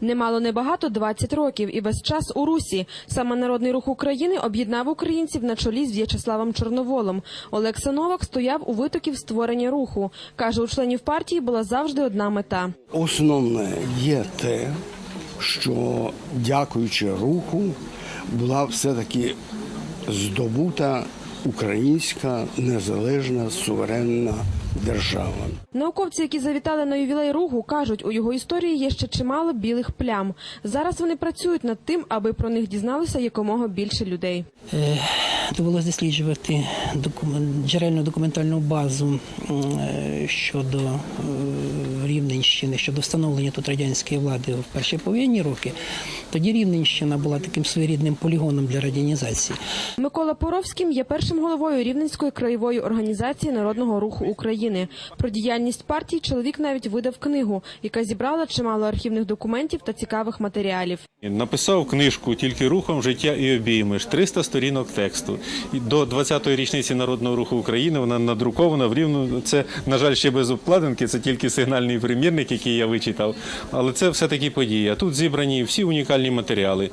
Немало небагато 20 років і весь час у Русі. Саме Народний рух України об'єднав українців на чолі з В'ячеславом Чорноволом. Олекса Новак стояв у витоків створення руху. Каже, у членів партії була завжди одна мета. Основне є те, що дякуючи руху була все-таки здобута українська незалежна суверенна держава. Науковці, які завітали на ювілей руху, кажуть, у його історії є ще чимало білих плям. Зараз вони працюють над тим, аби про них дізналося якомога більше людей. Е, Довелося досліджувати джерельну документальну базу е, щодо е, Рівненщини, щодо встановлення тут радянської влади в перші повоєнні роки. Тоді Рівненщина була таким своєрідним полігоном для радянізації. Микола Поровським є першим головою Рівненської краєвої організації Народного руху України. Про діяльність партії чоловік навіть видав книгу, яка зібрала чимало архівних документів та цікавих матеріалів. Написав книжку тільки рухом життя і обіймеш 300 сторінок тексту. До 20-ї річниці народного руху України вона надрукована в рівну. Це на жаль ще без обкладинки. Це тільки сигнальний примірник, який я вичитав. Але це все таки подія. Тут зібрані всі унікальні матеріали.